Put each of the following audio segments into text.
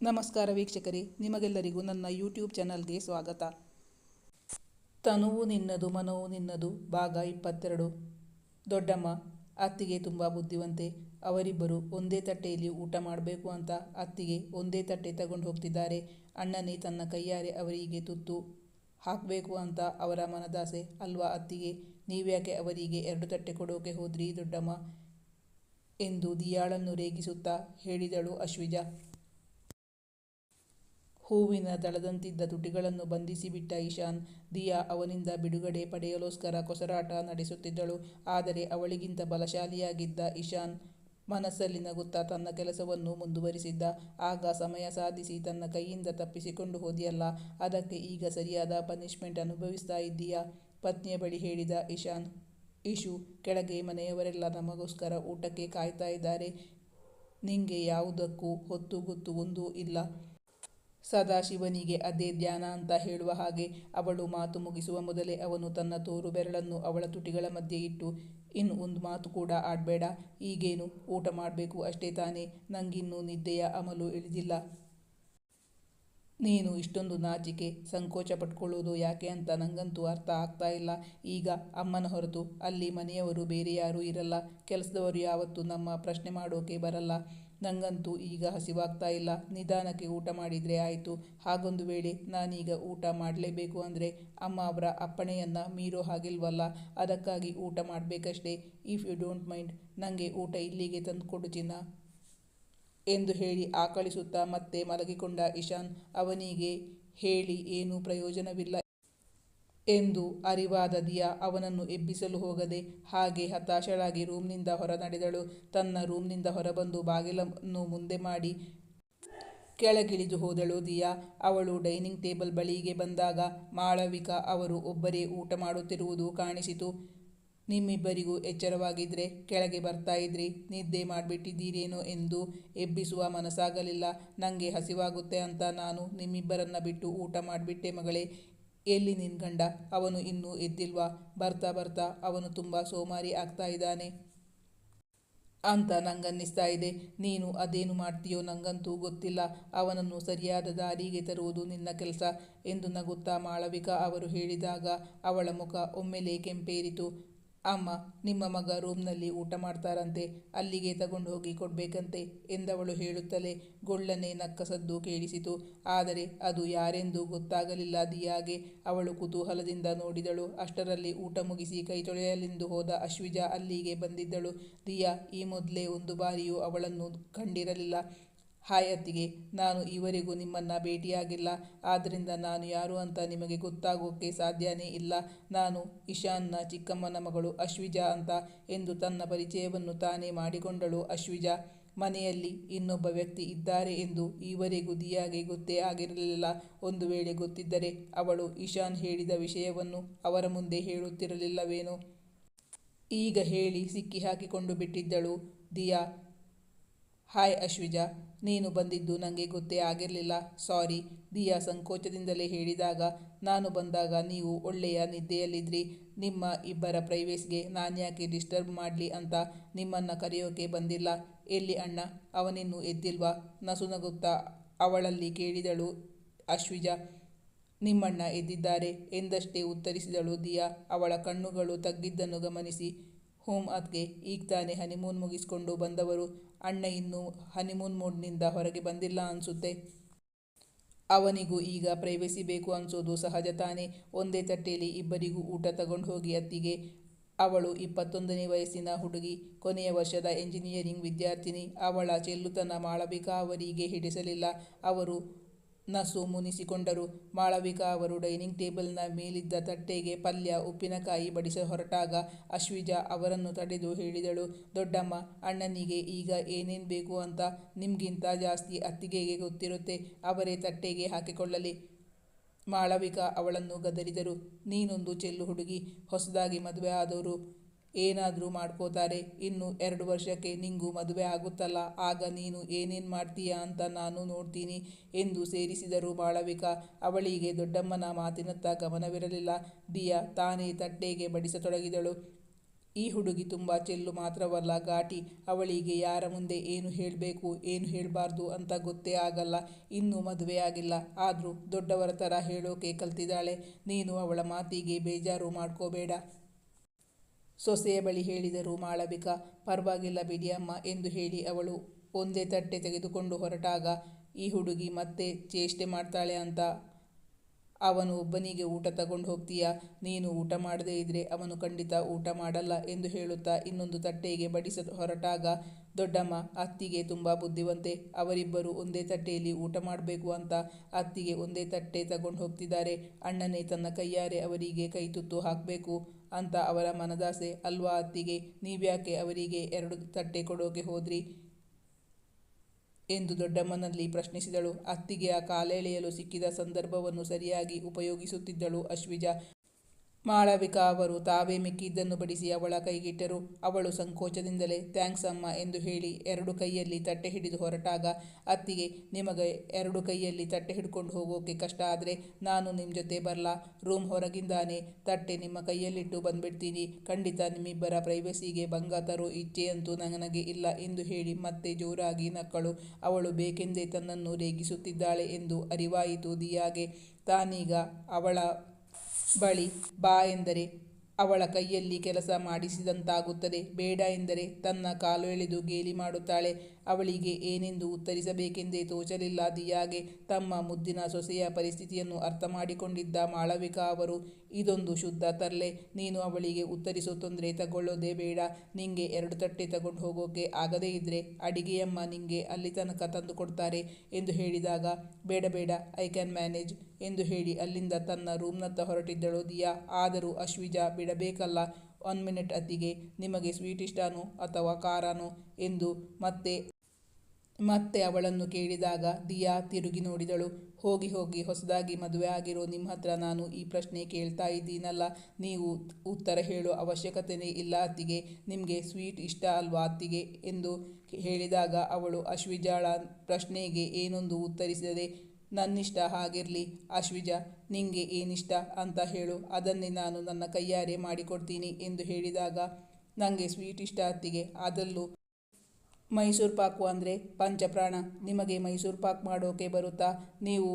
ನಮಸ್ಕಾರ ವೀಕ್ಷಕರೇ, ನಿಮಗೆಲ್ಲರಿಗೂ ನನ್ನ ಯೂಟ್ಯೂಬ್ ಚಾನಲ್ಗೆ ಸ್ವಾಗತ. ತನುವು ನಿನ್ನದು, ಮನವು ನಿನ್ನದು, ಭಾಗ ಇಪ್ಪತ್ತೆರಡು. ದೊಡ್ಡಮ್ಮ, ಅತ್ತಿಗೆ ತುಂಬ ಬುದ್ಧಿವಂತೆ. ಅವರಿಬ್ಬರು ಒಂದೇ ತಟ್ಟೆಯಲ್ಲಿ ಊಟ ಮಾಡಬೇಕು ಅಂತ ಅತ್ತಿಗೆ ಒಂದೇ ತಟ್ಟೆ ತಗೊಂಡು ಹೋಗ್ತಿದ್ದಾರೆ. ಅಣ್ಣನೇ ತನ್ನ ಕೈಯಾರೆ ಅವರಿಗೆ ತುತ್ತು ಹಾಕಬೇಕು ಅಂತ ಅವರ ಮನದಾಸೆ ಅಲ್ವಾ ಅತ್ತಿಗೆ? ನೀವ್ಯಾಕೆ ಅವರಿಗೆ ಎರಡು ತಟ್ಟೆ ಕೊಡೋಕೆ ಹೋದ್ರಿ ದೊಡ್ಡಮ್ಮ? ಎಂದು ದಿಯಾಳನ್ನು ರೇಗಿಸುತ್ತಾ ಹೇಳಿದಳು ಅಶ್ವಿಜಾ. ಹೂವಿನ ದಳದಂತಿದ್ದ ತುಟಿಗಳನ್ನು ಬಂಧಿಸಿಬಿಟ್ಟ ಇಶಾನ್ ದಿಯಾ ಅವನಿಂದ ಬಿಡುಗಡೆ ಪಡೆಯಲೋಸ್ಕರ ಕೊಸರಾಟ ನಡೆಸುತ್ತಿದ್ದಳು. ಆದರೆ ಅವಳಿಗಿಂತ ಬಲಶಾಲಿಯಾಗಿದ್ದ ಇಶಾನ್ ಮನಸ್ಸಲ್ಲಿ ನಗುತ್ತಾ ತನ್ನ ಕೆಲಸವನ್ನು ಮುಂದುವರಿಸಿದ್ದ. ಆಗ ಸಮಯ ಸಾಧಿಸಿ ತನ್ನ ಕೈಯಿಂದ ತಪ್ಪಿಸಿಕೊಂಡು ಹೋದಿಯಲ್ಲ. ಅದಕ್ಕೆ ಈಗ ಸರಿಯಾದ ಪನಿಷ್ಮೆಂಟ್ ಅನುಭವಿಸ್ತಾ ಇದ್ದೀಯಾ? ಪತ್ನಿಯ ಬಳಿ ಹೇಳಿದ ಇಶಾನ್ ಇಶು ಕೆಳಗೆ ಮನೆಯವರೆಲ್ಲ ನಮಗೋಸ್ಕರ ಊಟಕ್ಕೆ ಕಾಯ್ತಾ ಇದ್ದಾರೆ. ನಿಂಗೆ ಯಾವುದಕ್ಕೂ ಹೊತ್ತು ಗೊತ್ತು ಒಂದೂ ಇಲ್ಲ. ಸದಾಶಿವನಿಗೆ ಅದೇ ಧ್ಯಾನ ಅಂತ ಹೇಳುವ ಹಾಗೆ ಅವಳು ಮಾತು ಮುಗಿಸುವ ಮೊದಲೇ ಅವನು ತನ್ನ ತೋರು ಬೆರಳನ್ನು ಅವಳ ತುಟಿಗಳ ಮಧ್ಯೆ ಇಟ್ಟು, ಇನ್ನು ಒಂದು ಮಾತು ಕೂಡ ಆಡಬೇಡ, ಈಗೇನು? ಊಟ ಮಾಡಬೇಕು ಅಷ್ಟೇ ತಾನೇ, ನಂಗಿನ್ನೂ ನಿದ್ದೆಯ ಅಮಲು ಇಳಿದಿಲ್ಲ. ನೀನು ಇಷ್ಟೊಂದು ನಾಚಿಕೆ, ಸಂಕೋಚ ಪಟ್ಕೊಳ್ಳೋದು ಯಾಕೆ ಅಂತ ನಂಗಂತೂ ಅರ್ಥ ಆಗ್ತಾ ಇಲ್ಲ. ಈಗ ಅಮ್ಮನ ಹೊರತು ಅಲ್ಲಿ ಮನೆಯವರು ಬೇರೆ ಯಾರೂ ಇರಲ್ಲ. ಕೆಲಸದವರು ಯಾವತ್ತೂ ನಮ್ಮ ಪ್ರಶ್ನೆ ಮಾಡೋಕೆ ಬರಲ್ಲ. ನಂಗಂತೂ ಈಗ ಹಸಿವಾಗ್ತಾ ಇಲ್ಲ. ನಿಧಾನಕ್ಕೆ ಊಟ ಮಾಡಿದರೆ ಆಯಿತು. ಹಾಗೊಂದು ವೇಳೆ ನಾನೀಗ ಊಟ ಮಾಡಲೇಬೇಕು ಅಂದರೆ ಅಮ್ಮ ಅವರ ಅಪ್ಪಣೆಯನ್ನು ಮೀರೋ ಹಾಗಿಲ್ವಲ್ಲ? ಅದಕ್ಕಾಗಿ ಊಟ ಮಾಡಬೇಕಷ್ಟೇ. ಇಫ್ ಯು ಡೋಂಟ್ ಮೈಂಡ್ ನನಗೆ ಊಟ ಇಲ್ಲಿಗೆ ತಂದುಕೊಡು ಚಿನ್ನ. ಎಂದು ಹೇಳಿ ಆಕಳಿಸುತ್ತಾ ಮತ್ತೆ ಮಲಗಿಕೊಂಡ ಇಶಾನ್ ಅವನಿಗೆ ಹೇಳಿ, ಏನೂ ಪ್ರಯೋಜನವಿಲ್ಲ ಎಂದು ಅರಿವಾದ ದಿಯಾ ಅವನನ್ನು ಎಬ್ಬಿಸಲು ಹೋಗದೆ ಹಾಗೆ ಹತಾಶಳಾಗಿ ರೂಮ್ನಿಂದ ಹೊರ ನಡೆದಳು ತನ್ನ ರೂಮ್ನಿಂದ ಹೊರಬಂದು ಬಾಗಿಲನ್ನು ಮುಂದೆ ಮಾಡಿ ಕೆಳಗಿಳಿದು ಹೋದಳು ದಿಯಾ. ಅವಳು ಡೈನಿಂಗ್ ಟೇಬಲ್ ಬಳಿಗೆ ಬಂದಾಗ ಮಾಳವಿಕಾ ಅವರು ಒಬ್ಬರೇ ಊಟ ಮಾಡುತ್ತಿರುವುದು ಕಾಣಿಸಿತು. ನಿಮ್ಮಿಬ್ಬರಿಗೂ ಎಚ್ಚರವಾಗಿದ್ರೆ ಕೆಳಗೆ ಬರ್ತಾ ಇದ್ರಿ, ನಿದ್ದೆ ಮಾಡಿಬಿಟ್ಟಿದ್ದೀರೇನೋ ಎಂದು ಎಬ್ಬಿಸುವ ಮನಸ್ಸಾಗಲಿಲ್ಲ. ನನಗೆ ಹಸಿವಾಗುತ್ತೆ ಅಂತ ನಾನು ನಿಮ್ಮಿಬ್ಬರನ್ನ ಬಿಟ್ಟು ಊಟ ಮಾಡಿಬಿಟ್ಟೆ ಮಗಳೇ. ಎಲ್ಲಿ ನಿನ್ ಗಂಡ? ಅವನು ಇನ್ನೂ ಎದ್ದಿಲ್ವಾ? ಬರ್ತಾ ಬರ್ತಾ ಅವನು ತುಂಬ ಸೋಮಾರಿ ಆಗ್ತಾ ಇದ್ದಾನೆ. ಅಂತ ನಂಗನ್ನಿಸ್ತಾ ಇದೆ. ನೀನು ಅದೇನು ಮಾಡ್ತೀಯೋ ನಂಗಂತೂ ಗೊತ್ತಿಲ್ಲ. ಅವನನ್ನು ಸರಿಯಾದ ದಾರಿಗೆ ತರುವುದು ನಿನ್ನ ಕೆಲಸ ಎಂದು ನಗುತ್ತಾ ಮಾಳವಿಕಾ ಅವರು ಹೇಳಿದಾಗ ಅವಳ ಮುಖ ಒಮ್ಮೆಲೇ ಕೆಂಪೇರಿತು. ಅಮ್ಮ, ನಿಮ್ಮ ಮಗ ರೂಮ್ನಲ್ಲಿ ಊಟ ಮಾಡ್ತಾರಂತೆ, ಅಲ್ಲಿಗೆ ತಗೊಂಡು ಹೋಗಿ ಕೊಡಬೇಕಂತೆ ಎಂದವಳು ಹೇಳುತ್ತಲೇ ಗೊಳ್ಳನೆ ನಕ್ಕಸದ್ದು ಕೇಳಿಸಿತು. ಆದರೆ ಅದು ಯಾರೆಂದು ಗೊತ್ತಾಗಲಿಲ್ಲ ದಿಯಾಗೆ. ಅವಳು ಕುತೂಹಲದಿಂದ ನೋಡಿದಳು. ಅಷ್ಟರಲ್ಲಿ ಊಟ ಮುಗಿಸಿ ಕೈ ತೊಳೆಯಲೆಂದು ಹೋದ ಅಶ್ವಿಜಾ ಅಲ್ಲಿಗೆ ಬಂದಿದ್ದಳು. ದಿಯಾ, ಈ ಮೊದಲೇ ಒಂದು ಬಾರಿಯೂ ಅವಳನ್ನು ಕಂಡಿರಲಿಲ್ಲ. ಹಾಯ್ ಅತ್ತಿಗೆ ನಾನು ಈವರೆಗೂ ನಿಮ್ಮನ್ನು ಭೇಟಿಯಾಗಿಲ್ಲ. ಆದ್ದರಿಂದ ನಾನು ಯಾರು ಅಂತ ನಿಮಗೆ ಗೊತ್ತಾಗೋಕ್ಕೆ ಸಾಧ್ಯನೇ ಇಲ್ಲ. ನಾನು ಇಶಾನ್ನ ಚಿಕ್ಕಮ್ಮನ ಮಗಳು ಅಶ್ವಿಜಾ ಅಂತ ಎಂದು ತನ್ನ ಪರಿಚಯವನ್ನು ತಾನೇ ಮಾಡಿಕೊಂಡಳು ಅಶ್ವಿಜಾ. ಮನೆಯಲ್ಲಿ ಇನ್ನೊಬ್ಬ ವ್ಯಕ್ತಿ ಇದ್ದಾರೆ ಎಂದು ಈವರೆಗೂ ದಿಯಾಗೆ ಗೊತ್ತೇ ಆಗಿರಲಿಲ್ಲ. ಒಂದು ವೇಳೆ ಗೊತ್ತಿದ್ದರೆ ಅವಳು ಇಶಾನ್ ಹೇಳಿದ ವಿಷಯವನ್ನು ಅವರ ಮುಂದೆ ಹೇಳುತ್ತಿರಲಿಲ್ಲವೇನೋ? ಈಗ ಹೇಳಿ ಸಿಕ್ಕಿ ಹಾಕಿಕೊಂಡು ಬಿಟ್ಟಿದ್ದಳು ದಿಯಾ. ಹಾಯ್ ಅಶ್ವಿಜಾ, ನೀನು ಬಂದಿದ್ದು ನನಗೆ ಗೊತ್ತೇ ಆಗಿರಲಿಲ್ಲ. ಸಾರಿ. ದಿಯಾ ಸಂಕೋಚದಿಂದಲೇ ಹೇಳಿದಾಗ ನಾನು ಬಂದಾಗ ನೀವು ಒಳ್ಳೆಯ ನಿದ್ದೆಯಲ್ಲಿದ್ರಿ. ನಿಮ್ಮ ಇಬ್ಬರ ಪ್ರೈವೇಸ್ಗೆ ನಾನ್ಯಾಕೆ ಡಿಸ್ಟರ್ಬ್ ಮಾಡಲಿ ಅಂತ ನಿಮ್ಮನ್ನು ಕರೆಯೋಕೆ ಬಂದಿಲ್ಲ. ಎಲ್ಲಿ ಅಣ್ಣ? ಅವನಿನ್ನೂ ಎದ್ದಿಲ್ವಾ? ನಸುನಗುತ್ತಾ ಅವಳಲ್ಲಿ ಕೇಳಿದಳು ಅಶ್ವಿಜ. ನಿಮ್ಮಣ್ಣ ಎದ್ದಿದ್ದಾರೆ. ಎಂದಷ್ಟೇ ಉತ್ತರಿಸಿದಳು ದಿಯಾ. ಅವಳ ಕಣ್ಣುಗಳು ತಗ್ಗಿದ್ದನ್ನು ಗಮನಿಸಿ. ಹೋಮ್ ಅದ್ಗೆ ಈಗ ತಾನೇ ಹನಿಮೂನ್ ಮುಗಿಸಿಕೊಂಡು ಬಂದವರು. ಅಣ್ಣ ಇನ್ನೂ ಹನಿಮೂನ್ ಮೂಡ್ನಿಂದ ಹೊರಗೆ ಬಂದಿಲ್ಲ ಅನ್ಸುತ್ತೆ. ಅವನಿಗೂ ಈಗ ಪ್ರೈವೇಸಿ ಬೇಕು ಅನ್ಸೋದು ಸಹಜ ತಾನೇ. ಒಂದೇ ತಟ್ಟೆಯಲ್ಲಿ ಇಬ್ಬರಿಗೂ ಊಟ ತಗೊಂಡು ಹೋಗಿ ಅತ್ತಿಗೆ. ಅವಳು ಇಪ್ಪತ್ತೊಂದನೇ ವಯಸ್ಸಿನ ಹುಡುಗಿ, ಕೊನೆಯ ವರ್ಷದ ಎಂಜಿನಿಯರಿಂಗ್ ವಿದ್ಯಾರ್ಥಿನಿ. ಅವಳ ಚೆಲ್ಲುತನ ಮಾಳವಿಕಾ ಅವರಿಗೆ ಹಿಡಿಸಲಿಲ್ಲ. ಅವರು ನಸು ಮುನಿಸಿಕೊಂಡರು. ಮಾಳವಿಕಾ ಅವರು ಡೈನಿಂಗ್ ಟೇಬಲ್ನ ಮೇಲಿದ್ದ ತಟ್ಟೆಗೆ ಪಲ್ಯ, ಉಪ್ಪಿನಕಾಯಿ ಬಡಿಸ ಹೊರಟಾಗ ಅಶ್ವಿಜಾ ಅವರನ್ನು ತಡೆದು ಹೇಳಿದಳು, ದೊಡ್ಡಮ್ಮ, ಅಣ್ಣನಿಗೆ ಈಗ ಏನೇನು ಬೇಕು ಅಂತ ನಿಮಗಿಂತ ಜಾಸ್ತಿ ಅತ್ತಿಗೆಗೆ ಗೊತ್ತಿರುತ್ತೆ, ಅವರೇ ತಟ್ಟೆಗೆ ಹಾಕಿಕೊಳ್ಳಲಿ. ಮಾಳವಿಕಾ ಅವಳನ್ನು ಗದರಿದರು, ನೀನೊಂದು ಚೆಲ್ಲು ಹುಡುಗಿ, ಹೊಸದಾಗಿ ಮದುವೆ ಆದವರು ಏನಾದರೂ ಮಾಡ್ಕೋತಾರೆ. ಇನ್ನು ಎರಡು ವರ್ಷಕ್ಕೆ ನಿಂಗೂ ಮದುವೆ ಆಗುತ್ತಲ್ಲ. ಆಗ ನೀನು ಏನೇನು ಮಾಡ್ತೀಯಾ ಅಂತ ನಾನು ನೋಡ್ತೀನಿ ಎಂದು ಸೇರಿಸಿದರು ಮಾಳವಿಕ ಅವಳಿಗೆ ದೊಡ್ಡಮ್ಮನ ಮಾತಿನತ್ತ ಗಮನವಿರಲಿಲ್ಲ. ದಿಯಾ ತಾನೇ ತಟ್ಟೆಗೆ ಬಡಿಸತೊಡಗಿದಳು. ಈ ಹುಡುಗಿ ತುಂಬ ಚೆಲ್ಲು ಮಾತ್ರವಲ್ಲ ಘಾಟಿ. ಅವಳಿಗೆ ಯಾರ ಮುಂದೆ ಏನು ಹೇಳಬೇಕು, ಏನು ಹೇಳಬಾರ್ದು ಅಂತ ಗೊತ್ತೇ ಆಗಲ್ಲ. ಇನ್ನೂ ಮದುವೆ ಆಗಿಲ್ಲ. ಆದರೂ ದೊಡ್ಡವರ ಥರ ಹೇಳೋಕೆ ಕಲ್ತಿದ್ದಾಳೆ. ನೀನು ಅವಳ ಮಾತಿಗೆ ಬೇಜಾರು ಮಾಡ್ಕೋಬೇಡ. ಸೊಸೆಯ ಬಳಿ ಹೇಳಿದರು ಮಾಳವಿಕ ಪರವಾಗಿಲ್ಲ ಬಿಡಿ ಅಮ್ಮ ಎಂದು ಹೇಳಿ ಅವಳು ಒಂದೇ ತಟ್ಟೆ ತೆಗೆದುಕೊಂಡು ಹೊರಟಾಗ, ಈ ಹುಡುಗಿ ಮತ್ತೆ ಚೇಷ್ಟೆ ಮಾಡ್ತಾಳೆ ಅಂತ. ಅವನು ಒಬ್ಬನಿಗೆ ಊಟ ತಗೊಂಡು ಹೋಗ್ತೀಯಾ? ನೀನು ಊಟ ಮಾಡದೇ ಇದ್ರೆ ಅವನು ಖಂಡಿತ ಊಟ ಮಾಡಲ್ಲ ಎಂದು ಹೇಳುತ್ತಾ ಇನ್ನೊಂದು ತಟ್ಟೆಗೆ ಬಡಿಸ ಹೊರಟಾಗ, ದೊಡ್ಡಮ್ಮ, ಅತ್ತಿಗೆ ತುಂಬ ಬುದ್ಧಿವಂತೆ. ಅವರಿಬ್ಬರು ಒಂದೇ ತಟ್ಟೆಯಲ್ಲಿ ಊಟ ಮಾಡಬೇಕು ಅಂತ ಅತ್ತಿಗೆ ಒಂದೇ ತಟ್ಟೆ ತಗೊಂಡು ಹೋಗ್ತಿದ್ದಾರೆ. ಅಣ್ಣನೇ ತನ್ನ ಕೈಯಾರೆ ಅವರಿಗೆ ಕೈ ತುತ್ತು ಹಾಕಬೇಕು. ಅಂತ ಅವರ ಮನದಾಸೆ ಅಲ್ವಾ ಅತ್ತಿಗೆ? ನೀವ್ಯಾಕೆ ಅವರಿಗೆ ಎರಡು ತಟ್ಟೆ ಕೊಡೋಕೆ ಹೋದ್ರಿ? ಎಂದು ದೊಡ್ಡಮ್ಮನಲ್ಲಿ ಪ್ರಶ್ನಿಸಿದಳು. ಅತ್ತಿಗೆಯ ಕಾಲೆಳೆಯಲು ಸಿಕ್ಕಿದ ಸಂದರ್ಭವನ್ನು ಸರಿಯಾಗಿ ಉಪಯೋಗಿಸುತ್ತಿದ್ದಳು ಅಶ್ವಿಜ. ಮಾಳವಿಕಾ ಅವರು ತಾವೇ ಮಿಕ್ಕಿದ್ದನ್ನು ಬಡಿಸಿ ಅವಳ ಕೈಗಿಟ್ಟರು. ಅವಳು ಸಂಕೋಚದಿಂದಲೇ, ಥ್ಯಾಂಕ್ಸ್ ಅಮ್ಮ ಎಂದು ಹೇಳಿ ಎರಡು ಕೈಯಲ್ಲಿ ತಟ್ಟೆ ಹಿಡಿದು ಹೊರಟಾಗ, ಅತ್ತಿಗೆ, ನಿಮಗೆ ಎರಡು ಕೈಯಲ್ಲಿ ತಟ್ಟೆ ಹಿಡ್ಕೊಂಡು ಹೋಗೋಕೆ ಕಷ್ಟ ಆದರೆ ನಾನು ನಿಮ್ಮ ಜೊತೆ ಬರಲಾ. ರೂಮ್ ಹೊರಗಿಂದಾನೆ ತಟ್ಟೆ ನಿಮ್ಮ ಕೈಯಲ್ಲಿಟ್ಟು ಬಂದ್ಬಿಡ್ತೀನಿ. ಖಂಡಿತ ನಿಮ್ಮಿಬ್ಬರ ಪ್ರೈವಸಿಗೆ ಭಂಗ ತರೋ ಇಚ್ಛೆಯಂತೂ ನನಗೆ ಇಲ್ಲ ಎಂದು ಹೇಳಿ ಮತ್ತೆ ಜೋರಾಗಿ ನಕ್ಕಳು. ಅವಳು ಬೇಕೆಂದೇ ತನ್ನನ್ನು ರೇಗಿಸುತ್ತಿದ್ದಾಳೆ ಎಂದು ಅರಿವಾಯಿತು. ದಿಯಾಗೆ ತಾನೀಗ ಅವಳ ಬಳಿ ಬಾ ಎಂದರೆ ಅವಳ ಕೈಯಲ್ಲಿ ಕೆಲಸ ಮಾಡಿಸಿದಂತಾಗುತ್ತದೆ. ಬೇಡ ಎಂದರೆ ತನ್ನ ಕಾಲು ಎಳೆದು ಗೇಲಿ ಮಾಡುತ್ತಾಳೆ. ಅವಳಿಗೆ ಏನೆಂದು ಉತ್ತರಿಸಬೇಕೆಂದೇ ತೋಚಲಿಲ್ಲ. ದಿಯಾಗೆ ತಮ್ಮ ಮುದ್ದಿನ ಸೊಸೆಯ ಪರಿಸ್ಥಿತಿಯನ್ನು ಅರ್ಥ ಮಾಡಿಕೊಂಡಿದ್ದ ಮಾಳವಿಕಾ ಅವರು, ಇದೊಂದು ಶುದ್ಧ ತರ್ಲೆ. ನೀನು ಅವಳಿಗೆ ಉತ್ತರಿಸೋ ತೊಂದರೆ ತಗೊಳ್ಳೋದೇ ಬೇಡ. ನಿಂಗೆ ಎರಡು ತಟ್ಟೆ ತಗೊಂಡು ಹೋಗೋಕೆ ಆಗದೇ ಇದ್ರೆ ಅಡಿಗೆಯಮ್ಮ ನಿಂಗೆ ಅಲ್ಲಿ ತನಕ ತಂದು ಕೊಡ್ತಾರೆ ಎಂದು ಹೇಳಿದಾಗ, ಬೇಡ ಬೇಡ ಐ ಕ್ಯಾನ್ ಮ್ಯಾನೇಜ್ ಎಂದು ಹೇಳಿ ಅಲ್ಲಿಂದ ತನ್ನ ರೂಮ್ನತ್ತ ಹೊರಟಿದ್ದಳು ದಿಯಾ. ಆದರೂ ಅಶ್ವಿಜ, ಬಿಡಬೇಕಲ್ಲ ಒನ್ ಮಿನಿಟ್ ಅತ್ತಿಗೆ, ನಿಮಗೆ ಸ್ವೀಟ್ ಇಷ್ಟನೋ ಅಥವಾ ಖಾರನೋ? ಎಂದು ಮತ್ತೆ ಮತ್ತೆ ಅವಳನ್ನು ಕೇಳಿದಾಗ, ದಿಯಾ, ತಿರುಗಿ ನೋಡಿದಳು. ಹೋಗಿ ಹೋಗಿ, ಹೊಸದಾಗಿ ಮದುವೆ ಆಗಿರೋ ನಿಮ್ಮ ಹತ್ರ ನಾನು ಈ ಪ್ರಶ್ನೆ ಕೇಳ್ತಾ ಇದ್ದೀನಲ್ಲ. ನೀವು ಉತ್ತರ ಹೇಳೋ ಅವಶ್ಯಕತೆಯೇ ಇಲ್ಲ ಅತ್ತಿಗೆ. ನಿಮಗೆ ಸ್ವೀಟ್ ಇಷ್ಟ ಅಲ್ವಾ ಅತ್ತಿಗೆ? ಎಂದು ಹೇಳಿದಾಗ ಅವಳು, ಅಶ್ವಿಜಾಳ, ಪ್ರಶ್ನೆಗೆ ಏನೊಂದು ಉತ್ತರಿಸದೆ ನನ್ನಿಷ್ಟ ಹಾಗಿರಲಿ. ಅಶ್ವಿಜ, ನಿಂಗೆ ಏನಿಷ್ಟ ಅಂತ ಹೇಳು. ಅದನ್ನೇ ನಾನು ನನ್ನ ಕೈಯಾರೆ ಮಾಡಿಕೊಡ್ತೀನಿ ಎಂದು ಹೇಳಿದಾಗ ನನಗೆ ಸ್ವೀಟ್ ಇಷ್ಟ ಅತ್ತಿಗೆ. ಅದರಲ್ಲೂ ಮೈಸೂರು ಪಾಕು ಅಂದರೆ ಪಂಚಪ್ರಾಣ. ನಿಮಗೆ ಮೈಸೂರು ಪಾಕ್ ಮಾಡೋಕೆ ಬರುತ್ತಾ? ನೀವು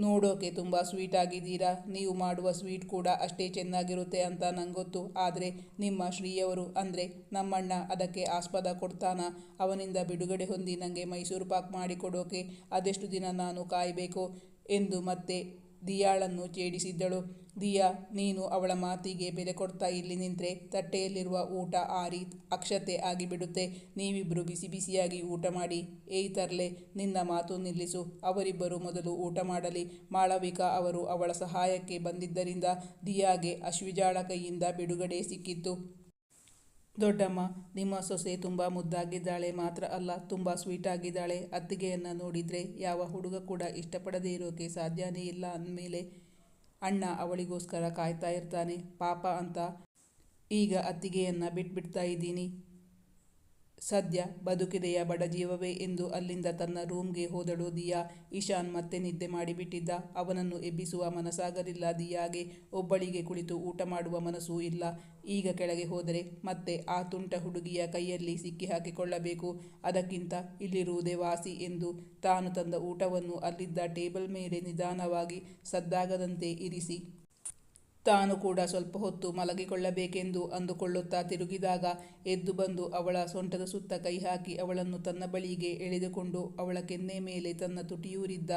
ನೋಡೋಕೆ ತುಂಬ ಸ್ವೀಟ್ ಆಗಿದ್ದೀರಾ? ನೀವು ಮಾಡುವ ಸ್ವೀಟ್ ಕೂಡ ಅಷ್ಟೇ ಚೆನ್ನಾಗಿರುತ್ತೆ ಅಂತ ನಂಗೊತ್ತು. ಗೊತ್ತು ಆದರೆ ನಿಮ್ಮ ಶ್ರೀಯವರು ಅಂದರೆ ನಮ್ಮಣ್ಣ ಅದಕ್ಕೆ ಆಸ್ಪದ ಕೊಡ್ತಾನ? ಅವನಿಂದ ಬಿಡುಗಡೆ ಹೊಂದಿ ನನಗೆ ಮೈಸೂರು ಪಾಕ್ ಮಾಡಿಕೊಡೋಕೆ ಅದೆಷ್ಟು ದಿನ ನಾನು ಕಾಯಬೇಕು ಎಂದು ಮತ್ತೆ ದಿಯಾಳನ್ನು ಛೇಡಿಸಿದ್ದಳು. ದಿಯಾ, ನೀನು ಅವಳ ಮಾತಿಗೆ ಬೆಲೆ ಕೊಡ್ತಾ ಇಲ್ಲಿ ನಿಂತ್ರೆ, ತಟ್ಟೆಯಲ್ಲಿರುವ ಊಟ ಆರಿ ಅಕ್ಷತೆ ಆಗಿಬಿಡುತ್ತೆ. ನೀವಿಬ್ಬರು ಬಿಸಿ ಬಿಸಿಯಾಗಿ ಊಟ ಮಾಡಿ. ಏಯ್ ತರ್ಲೆ, ನಿನ್ನ ಮಾತು ನಿಲ್ಲಿಸು. ಅವರಿಬ್ಬರು ಮೊದಲು ಊಟ ಮಾಡಲಿ. ಮಾಳವಿಕಾ ಅವರು ಅವಳ ಸಹಾಯಕ್ಕೆ ಬಂದಿದ್ದರಿಂದ ದಿಯಾಗೆ ಅಶ್ವಿಜಾಳ ಕೈಯಿಂದ ಬಿಡುಗಡೆ ಸಿಕ್ಕಿತ್ತು. ದೊಡ್ಡಮ್ಮ, ನಿಮ್ಮ ಸೊಸೆ ತುಂಬ ಮುದ್ದಾಗಿದ್ದಾಳೆ ಮಾತ್ರ ಅಲ್ಲ, ತುಂಬ ಸ್ವೀಟಾಗಿದ್ದಾಳೆ. ಅತ್ತಿಗೆಯನ್ನು ನೋಡಿದರೆ ಯಾವ ಹುಡುಗ ಕೂಡ ಇಷ್ಟಪಡದೇ ಇರೋಕೆ ಸಾಧ್ಯನೇ ಇಲ್ಲ ಅಂದಮೇಲೆ ಅಣ್ಣ ಅವಳಿಗೋಸ್ಕರ ಕಾಯ್ತಾ ಇರ್ತಾನೆ. ಪಾಪ ಅಂತ ಈಗ ಅತ್ತಿಗೆಯನ್ನು ಬಿಟ್ಬಿಡ್ತಾ ಇದ್ದೀನಿ. ಸದ್ಯ ಬದುಕಿದೆಯ ಬಡ ಜೀವವೇ ಎಂದು ಅಲ್ಲಿಂದ ತನ್ನ ರೂಮ್ಗೆ ಹೋದಳು ದಿಯಾ. ಇಶಾನ್ ಮತ್ತೆ ನಿದ್ದೆ ಮಾಡಿಬಿಟ್ಟಿದ್ದ. ಅವನನ್ನು ಎಬ್ಬಿಸುವ ಮನಸ್ಸಾಗಲಿಲ್ಲ ದಿಯಾಗೆ. ಒಬ್ಬಳಿಗೆ ಕುಳಿತು ಊಟ ಮಾಡುವ ಮನಸ್ಸೂ ಇಲ್ಲ. ಈಗ ಕೆಳಗೆ ಹೋದರೆ ಮತ್ತೆ ಆ ತುಂಟ ಹುಡುಗಿಯ ಕೈಯಲ್ಲಿ ಸಿಕ್ಕಿ ಹಾಕಿಕೊಳ್ಳಬೇಕು. ಅದಕ್ಕಿಂತ ಇಲ್ಲಿರುವುದೇ ವಾಸಿ ಎಂದು ತಾನು ತಂದ ಊಟವನ್ನು ಅಲ್ಲಿದ್ದ ಟೇಬಲ್ ಮೇಲೆ ನಿಧಾನವಾಗಿ ಸದ್ದಾಗದಂತೆ ಇರಿಸಿ ತಾನು ಕೂಡ ಸ್ವಲ್ಪ ಹೊತ್ತು ಮಲಗಿಕೊಳ್ಳಬೇಕೆಂದು ಅಂದುಕೊಳ್ಳುತ್ತಾ ತಿರುಗಿದಾಗ ಎದ್ದು ಬಂದು ಅವಳ ಸೊಂಟದ ಸುತ್ತ ಕೈ ಹಾಕಿ ಅವಳನ್ನು ತನ್ನ ಬಳಿಗೆ ಎಳೆದುಕೊಂಡು ಅವಳ ಕೆನ್ನೆ ಮೇಲೆ ತನ್ನ ತುಟಿಯೂರಿದ್ದ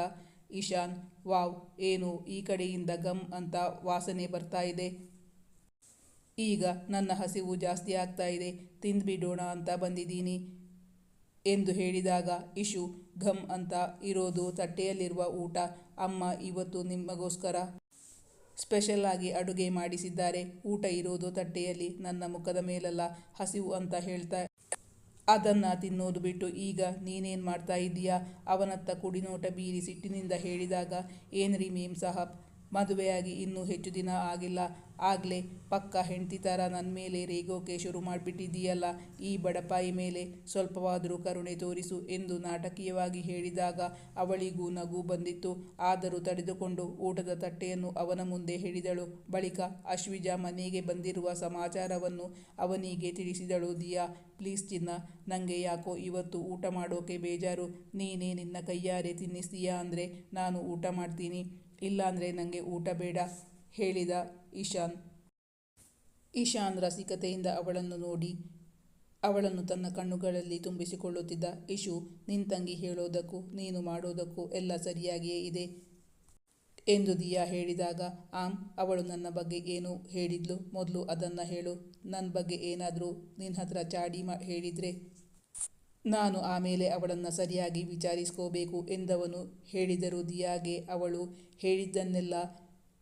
ಇಶಾನ್ ವಾವ್, ಏನು ಈ ಕಡೆಯಿಂದ ಗಮ್ ಅಂತ ವಾಸನೆ ಬರ್ತಾ ಇದೆ. ಈಗ ನನ್ನ ಹಸಿವು ಜಾಸ್ತಿ ಆಗ್ತಾ ಇದೆ, ತಿಂದ್ಬಿಡೋಣ ಅಂತ ಬಂದಿದ್ದೀನಿ ಎಂದು ಹೇಳಿದಾಗ ಇಶು ಘಮ್ ಅಂತ ಇರೋದು ತಟ್ಟೆಯಲ್ಲಿರುವ ಊಟ, ಅಮ್ಮ, ಇವತ್ತು ನಿಮಗೋಸ್ಕರ ಸ್ಪೆಷಲ್ ಆಗಿ ಅಡುಗೆ ಮಾಡಿಸಿದ್ದಾರೆ. ಊಟ ಇರೋದು ತಟ್ಟೆಯಲ್ಲಿ, ನನ್ನ ಮುಖದ ಮೇಲೆಲ್ಲ ಹಸಿವು ಅಂತ ಹೇಳ್ತಾ ಅದನ್ನು ತಿನ್ನೋದು ಬಿಟ್ಟು, ಈಗ ನೀನೇನು ಮಾಡ್ತಾ ಇದ್ದೀಯಾ? ಅವನತ್ತ ಕುಡಿನೋಟ ಬೀರಿ ಸಿಟ್ಟಿನಿಂದ ಹೇಳಿದಾಗ, ಏನ್ರಿ ಮೇಮ್ ಸಾಹಬ್ ಮದುವೆಯಾಗಿ ಇನ್ನೂ ಹೆಚ್ಚು ದಿನ ಆಗಿಲ್ಲ. ಆಗಲೇ ಪಕ್ಕ ಹೆಂಡತಿ ಥರ ನನ್ನ ಮೇಲೆ ರೇಗೋಕೆ ಶುರು ಮಾಡಿಬಿಟ್ಟಿದ್ದೀಯಲ್ಲ, ಈ ಬಡಪಾಯಿ ಮೇಲೆ ಸ್ವಲ್ಪವಾದರೂ ಕರುಣೆ ತೋರಿಸು ಎಂದು ನಾಟಕೀಯವಾಗಿ ಹೇಳಿದಾಗ ಅವಳಿಗೂ ನಗು ಬಂದಿತ್ತು. ಆದರೂ ತಡೆದುಕೊಂಡು ಊಟದ ತಟ್ಟೆಯನ್ನು ಅವನ ಮುಂದೆ ಹಿಡಿದಳು. ಬಳಿಕ ಅಶ್ವಿಜ ಮನೆಗೆ ಬಂದಿರುವ ಸಮಾಚಾರವನ್ನು ಅವನಿಗೆ ತಿಳಿಸಿದಳು, ದಿಯಾ, ಪ್ಲೀಸ್ ಚಿನ್ನ ನನಗೆ ಯಾಕೋ ಇವತ್ತು ಊಟ ಮಾಡೋಕೆ ಬೇಜಾರು. ನೀನೇ ನಿನ್ನ ಕೈಯಾರೆ ತಿನ್ನಿಸ್ತೀಯಾ ಅಂದರೆ ನಾನು ಊಟ ಮಾಡ್ತೀನಿ. ಇಲ್ಲಾಂದರೆ ನನಗೆ ಊಟ ಬೇಡ, ಹೇಳಿದ ಇಶಾನ್ ಇಶಾನ್ ರಸಿಕತೆಯಿಂದ ಅವಳನ್ನು ನೋಡಿ, ಅವಳನ್ನು ತನ್ನ ಕಣ್ಣುಗಳಲ್ಲಿ ತುಂಬಿಸಿಕೊಳ್ಳುತ್ತಿದ್ದ ಇಶು ನಿನ್ನ ತಂಗಿ ಹೇಳೋದಕ್ಕೂ ನೀನು ಮಾಡೋದಕ್ಕೂ ಎಲ್ಲ ಸರಿಯಾಗಿಯೇ ಇದೆ ಎಂದು ದಿಯಾ ಹೇಳಿದಾಗ, ಆಮ್, ಅವಳು ನನ್ನ ಬಗ್ಗೆ ಏನು ಹೇಳಿದ್ಲು? ಮೊದಲು ಅದನ್ನು ಹೇಳು ನನ್ನ ಬಗ್ಗೆ ಏನಾದರೂ ನಿನ್ನ ಹತ್ರ ಚಾಡಿ ಮಾ, ಹೇಳಿದರೆ. ನಾನು ಆಮೇಲೆ ಅವಳನ್ನು ಸರಿಯಾಗಿ ವಿಚಾರಿಸ್ಕೋಬೇಕು ಎಂದವನು ಹೇಳಿದರು ದಿಯಾಗೆ. ಅವಳು ಹೇಳಿದ್ದನ್ನೆಲ್ಲ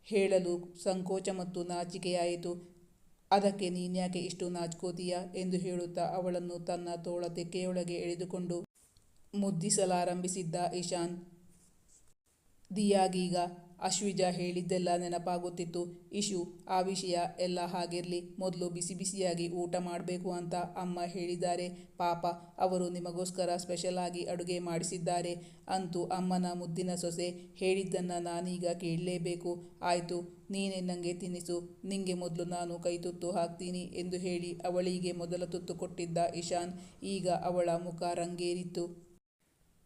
ಹೇಳಲು ಸಂಕೋಚ ಮತ್ತು ನಾಚಿಕೆಯಾಯಿತು. ಅದಕ್ಕೆ ನೀನ್ಯಾಕೆ ಇಷ್ಟು ನಾಚ್ಕೋತೀಯ ಎಂದು ಹೇಳುತ್ತಾ ಅವಳನ್ನು ತನ್ನ ತೋಳ ತೆಕ್ಕೆಯೊಳಗೆ ಎಳೆದುಕೊಂಡು ಮುದ್ದಿಸಲಾರಂಭಿಸಿದ್ದ ಇಶಾನ್. ದಿಯಾಗೀಗ ಅಶ್ವಿಜ ಹೇಳಿದ್ದೆಲ್ಲ ನೆನಪಾಗುತ್ತಿತ್ತು. ಇಶು, ಆ ವಿಷಯ ಎಲ್ಲ ಹಾಗಿರಲಿ, ಮೊದಲು ಬಿಸಿ ಬಿಸಿಯಾಗಿ ಊಟ ಮಾಡಬೇಕು ಅಂತ ಅಮ್ಮ ಹೇಳಿದ್ದಾರೆ. ಪಾಪ, ಅವರು ನಿಮಗೋಸ್ಕರ ಸ್ಪೆಷಲ್ ಆಗಿ ಅಡುಗೆ ಮಾಡಿಸಿದ್ದಾರೆ ಅಂತೂ ಅಮ್ಮನ ಮುದ್ದಿನ ಸೊಸೆ ಹೇಳಿದ್ದನ್ನು ನಾನೀಗ ಕೇಳಲೇಬೇಕು. ಆಯಿತು, ನೀನೇ ನನಗೆ ತಿನ್ನಿಸು. ನಿಂಗೆ ಮೊದಲು ನಾನು ಕೈ ತುತ್ತು ಹಾಕ್ತೀನಿ ಎಂದು ಹೇಳಿ ಅವಳಿಗೆ ಮೊದಲ ತುತ್ತು ಕೊಟ್ಟಿದ್ದ ಇಶಾನ್. ಈಗ ಅವಳ ಮುಖ ರಂಗೇರಿತ್ತು.